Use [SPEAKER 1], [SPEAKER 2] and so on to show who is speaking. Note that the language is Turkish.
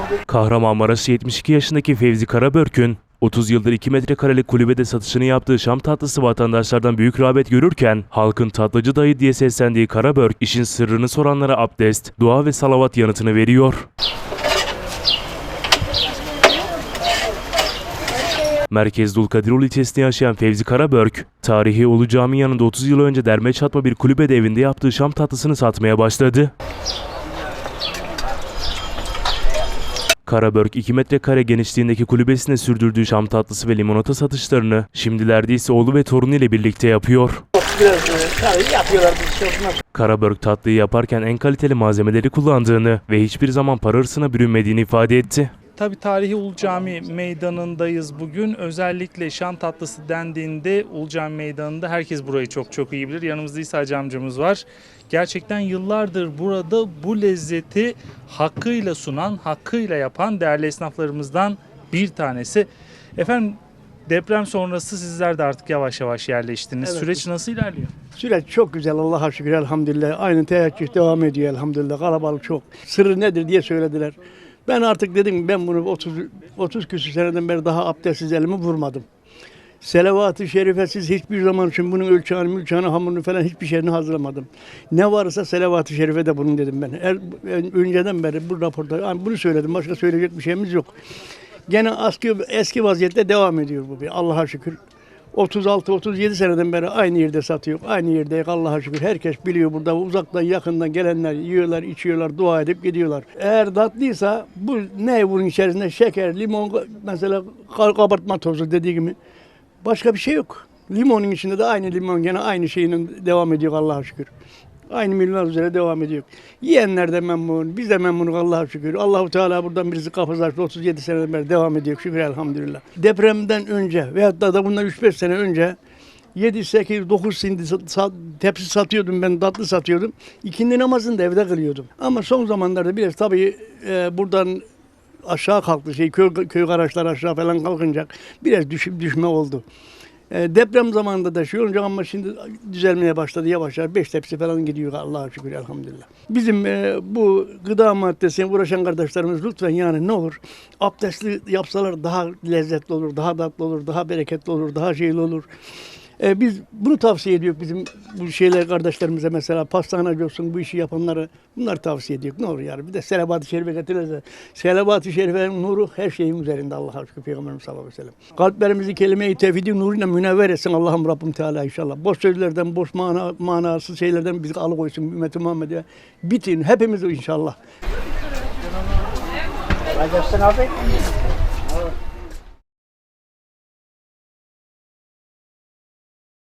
[SPEAKER 1] Orada.
[SPEAKER 2] Kahramanmaraş 72 yaşındaki Fevzi Karabörk'ün 30 yıldır 2 metrekarelik kulübede satışını yaptığı Şam tatlısı vatandaşlardan büyük rağbet görürken halkın tatlıcı dayı diye seslendiği Karabörk işin sırrını soranlara abdest, dua ve salavat yanıtını veriyor. Merkez Dulkadirol ilçesinde yaşayan Fevzi Karabörk, tarihi Ulu Cami yanında 30 yıl önce derme çatma bir kulübede evinde yaptığı Şam tatlısını satmaya başladı. Karabörk 2 metrekare genişliğindeki kulübesine sürdürdüğü şam tatlısı ve limonata satışlarını şimdilerde ise oğlu ve torunu ile birlikte yapıyor. Karabörk tatlıyı yaparken en kaliteli malzemeleri kullandığını ve hiçbir zaman para hırsına bürünmediğini ifade etti.
[SPEAKER 3] Tabi tarihi Ulu Cami meydanındayız bugün. Özellikle şan tatlısı dendiğinde Ulu Cami meydanında herkes burayı çok çok iyi bilir. Yanımızda İsa Hacı amcamız var. Gerçekten yıllardır burada bu lezzeti hakkıyla sunan, hakkıyla yapan değerli esnaflarımızdan bir tanesi. Efendim deprem sonrası sizler de artık yavaş yavaş yerleştiniz.
[SPEAKER 1] Evet.
[SPEAKER 3] Süreç nasıl ilerliyor?
[SPEAKER 1] Süreç çok güzel Allah'a şükür elhamdülillah. Aynı teheccüd devam ediyor elhamdülillah. Kalabalık çok. Sırrı nedir diye söylediler. Ben artık dedim ben bunu 30 30 küsür seneden beri daha abdestsiz elimi vurmadım. Selavat-ı şerifesiz hiçbir zaman için bunun ölçağını, mülçağını, hamurunu falan hiçbir şeyini hazırlamadım. Ne varsa selavat-ı şerife de bunun dedim ben. Er, önceden beri bu raporda yani bunu söyledim. Başka söyleyecek bir şeyimiz yok. Gene eski, eski vaziyette devam ediyor bu bir Allah'a şükür. 36-37 seneden beri aynı yerde satıyor. Aynı yerdeyiz Allah'a şükür. Herkes biliyor burada uzaktan yakından gelenler yiyorlar, içiyorlar, dua edip gidiyorlar. Eğer tatlıysa bu ne bunun içerisinde şeker, limon mesela kabartma tozu dediği gibi başka bir şey yok. Limonun içinde de aynı limon gene aynı şeyinin devam ediyor Allah'a şükür. Aynı milyonlar üzere devam ediyor. Yiyenler de memnun, biz de memnunuz Allah'a şükür. Allahu Teala buradan birisi kafası açtı 37 seneden beri devam ediyor şükür elhamdülillah. Depremden önce veyahut da, da bundan 3-5 sene önce 7, 8, 9 sindi tepsi satıyordum ben tatlı satıyordum. İkindi namazını da evde kılıyordum. Ama son zamanlarda biraz tabii e, buradan aşağı kalktı şey köy, köy araçlar aşağı falan kalkınca biraz düşüp düşme oldu. E, deprem zamanında da şey olunca ama şimdi düzelmeye başladı yavaş yavaş. Beş tepsi falan gidiyor Allah'a şükür elhamdülillah. Bizim e, bu gıda maddesine uğraşan kardeşlerimiz lütfen yani ne olur abdestli yapsalar daha lezzetli olur, daha tatlı olur, daha bereketli olur, daha şeyli olur. E, biz bunu tavsiye ediyoruz bizim bu şeyler kardeşlerimize mesela pastanacı olsun bu işi yapanlara bunlar tavsiye ediyoruz. Ne olur yani bir de selavat-ı şerife getirirse selavat-ı şerifenin nuru her şeyin üzerinde Allah'a şükür Peygamberimiz sallallahu aleyhi ve sellem. Kalplerimizi kelime-i tevhidi nuruyla münevver etsin Allah'ım Rabbim Teala inşallah. Boş sözlerden, boş mana, manasız şeylerden bizi alıkoysun ümmeti Muhammed'e. Bitin hepimiz inşallah.
[SPEAKER 4] Rajastan abi.